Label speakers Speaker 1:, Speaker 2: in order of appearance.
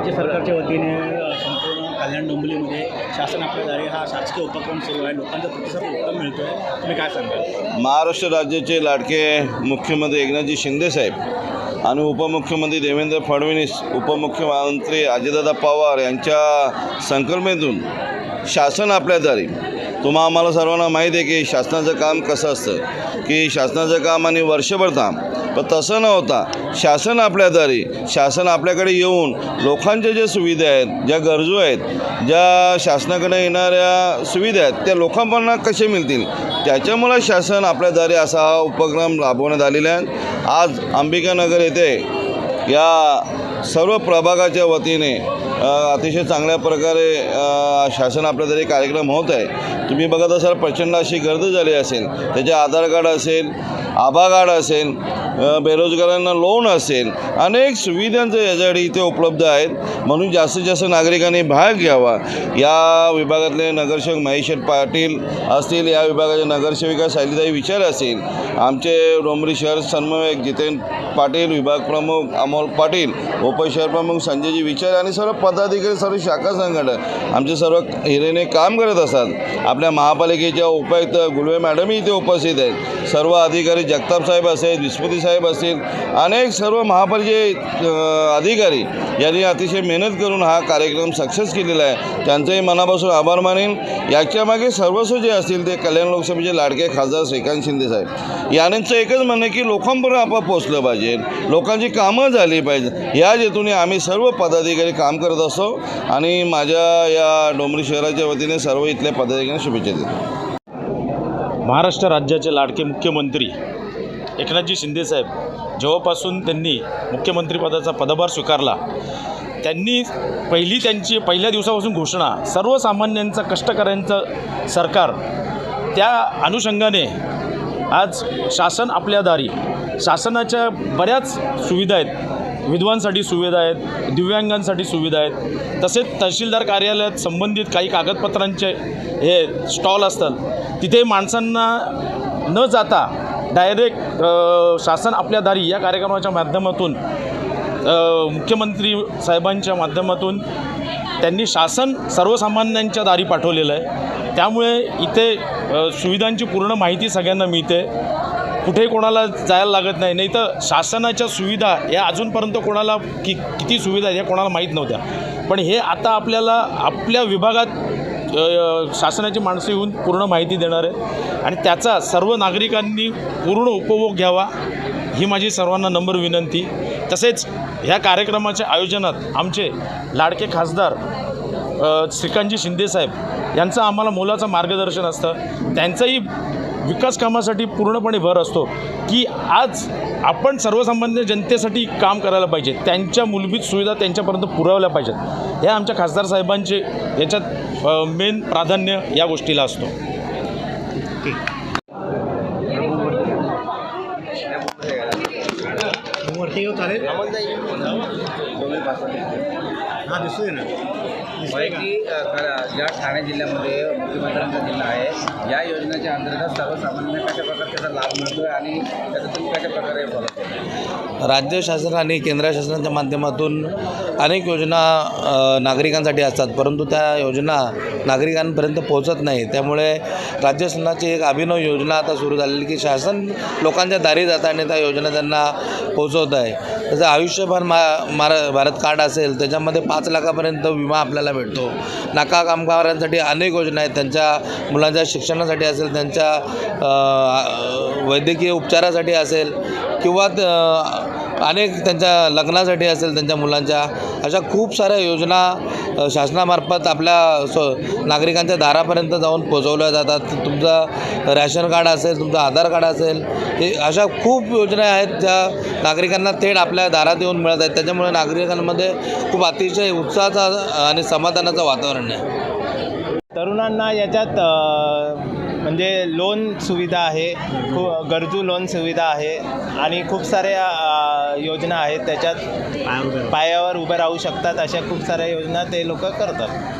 Speaker 1: राज्य सरकारच्या वतीने संपूर्ण कल्याण डोंबिवलीमध्ये शासन आपल्या दारी हा शासकीय उपक्रम सुरू आहे. लोकांचा प्रतिसाद उत्तम मिळतो आहे तुम्ही काय सांगाल?
Speaker 2: महाराष्ट्र राज्याचे लाडके मुख्यमंत्री एकनाथजी शिंदेसाहेब आणि उपमुख्यमंत्री देवेंद्र फडणवीस उपमुख्यमंत्री अजितदादा पवार यांच्या संकल्पनेतून शासन आपल्या दारी तुम्हा आम्हाला सर्वांना माहीत आहे की शासनाचं काम कसं असतं? की शासनाचं काम आणि वर्षभर थांब. पण तसं न होता शासन आपल्या दारी शासन आपल्याकडे येऊन लोकांच्या ज्या सुविधा आहेत ज्या गरजू आहेत ज्या शासनाकडे येणाऱ्या सुविधा आहेत त्या लोकांना कसे मिळतील? त्याच्यामुळं शासन आपल्या दारी असा हा उपक्रम राबवण्यात आलेला आहे. आज अंबिकानगर येथे या सर्व प्रभागाच्या वतीने अतिशय चांगल्या प्रकारे शासन आपल्या तरी कार्यक्रम होत आहे. तुम्ही बघत असाल प्रचंड अशी गर्दी झाली असेल. त्याचे आधार कार्ड असेल आभा कार्ड असेल बेरोजगारांना लोन असेल अनेक सुविधांचं याच्यासाठी इथे उपलब्ध आहेत. म्हणून जास्तीत जास्त नागरिकांनी भाग घ्यावा. या विभागातले नगरसेवक महेश पाटील असतील या विभागाचे नगरसेविका शैलीताई विचार असतील आमचे डोंबरी शहर समन्वयक जितेन पाटील विभाग प्रमुख अमोल पाटील उपशहर प्रमुख संजयजी विचार आणि सर्व पदाधिकारी सर्व शाखा संघटक आमचे सर्व हिरेने काम करत असतात. आपल्या महापालिकेच्या उपायुक्त गुलवे मॅडमही इथे उपस्थित आहेत. सर्व अधिकारी जगताप साहेब असेल विस्मृती साहेब असतील अनेक सर्व महापालिके अधिकारी यांनी अतिशय मेहनत करून हा कार्यक्रम सक्सेस केलेला आहे. त्यांचंही मनापासून आभार मानेन. याच्यामागे सर्वस्व जे असतील ते कल्याण लोकसभेचे लाडके खासदार श्रीकांत शिंदे साहेब. यांचं एकच म्हणणं की लोकांपर्यंत आपण पोचलं पाहिजे. लोकांची कामं झाली पाहिजे. या हेतूने आम्ही सर्व पदाधिकारी काम करत असतो आणि माझ्या या डोंबरी शहराच्या वतीने सर्व इथल्या पदाधिकाऱ्यांना शुभेच्छा देतो.
Speaker 1: महाराष्ट्र राज्याचे लाडके मुख्यमंत्री एकनाथजी शिंदेसाहेब जेव्हापासून त्यांनी मुख्यमंत्रीपदाचा पदभार स्वीकारला त्यांनी पहिली त्यांची पहिल्या दिवसापासून घोषणा सर्वसामान्यांचं कष्टकऱ्यांचं सरकार त्या अनुषंगाने आज शासन आपल्या दारी शासनाच्या बऱ्याच सुविधा आहेत. विधवांसाठी सुविधा आहेत दिव्यांगांसाठी सुविधा आहेत. तसेच तहसीलदार कार्यालयात संबंधित काही कागदपत्रांचे हे स्टॉल असतात. तिथे माणसांना न जाता डायरेक्ट शासन आपल्या दारी या कार्यक्रमाच्या माध्यमातून मुख्यमंत्री साहेबांच्या माध्यमातून त्यांनी शासन सर्वसामान्यांच्या दारी पाठवलेलं आहे. त्यामुळे इथे सुविधांची पूर्ण माहिती सगळ्यांना मिळते. कुठे कोणाला जायला लागत नाही. नाही तर शासनाच्या सुविधा या अजूनपर्यंत कोणाला कि किती सुविधा आहेत या कोणाला माहीत नव्हत्या. पण हे आता आपल्याला आपल्या विभागात शासनाची माणसं येऊन पूर्ण माहिती देणार आहेत. आणि त्याचा सर्व नागरिकांनी पूर्ण उपभोग घ्यावा ही माझी सर्वांना नंबर विनंती. तसेच ह्या कार्यक्रमाच्या आयोजनात आमचे लाडके खासदार श्रीकांतजी शिंदेसाहेब यांचं आम्हाला मोलाचं मार्गदर्शन असतं. त्यांचंही विकास कामासाठी पूर्णपणे भर असतो की आज आपण सर्वसामान्य जनतेसाठी काम करायला पाहिजे. त्यांच्या मूलभूत सुविधा त्यांच्यापर्यंत पुरवल्या पाहिजेत. हे आमच्या खासदार साहेबांचे याच्यात मेन प्राधान्य या गोष्टीला असतो. चालेल हा दिसतोय ना.
Speaker 3: क- ज्या ठाणे जिल्ह्यामध्ये आहे या योजनेच्या अंतर्गत सर्वसामान्यांना कशा प्रकारे त्याचा लाभ मिळतो आणि त्याचा तुम्ही कशा प्रकारे फॉलो
Speaker 4: राज्य शासन आणि केंद्र शासनाच्या माध्यमातून अनेक योजना नागरिकांसाठी असतात. परंतु त्या योजना नागरिकांपर्यंत पोहोचत नाही. त्यामुळे राज्य शासनाची एक अभिनव योजना आता सुरू झालेली की शासन लोकांच्या दारी जातं आणि त्या योजना त्यांना पोहोचवत आहे. जसं आयुष्यभर मा मार भारत कार्ड असेल त्याच्यामध्ये पाच लाखापर्यंत विमा आपल्याला भेटतो. नाका कामगारांसाठी अनेक योजना आहेत. त्यांच्या मुलांच्या शिक्षणासाठी असेल त्यांच्या वैद्यकीय उपचारासाठी असेल किंवा त- अनेक त्यांच्या लग्नासाठी असेल त्यांच्या मुलांच्या अशा खूप साऱ्या योजना शासनामार्फत आपल्या स नागरिकांच्या दारापर्यंत जाऊन पोचवल्या जातात. तुमचं रॅशन कार्ड असेल तुमचं आधार कार्ड असेल हे अशा खूप योजना आहेत ज्या नागरिकांना थेट आपल्या दारात येऊन मिळत आहेत. त्याच्यामुळे नागरिकांमध्ये खूप अतिशय उत्साहाचा आणि समाधानाचं वातावरण आहे.
Speaker 5: तरुणांना याच्यात म्हणजे लोन सुविधा आहे खूप गरजू लोन सुविधा आहे आणि खूप साऱ्या योजना आहेत त्याच्यात पायावर उभे राहू शकतात अशा खूप साऱ्या योजना ते लोक करतात.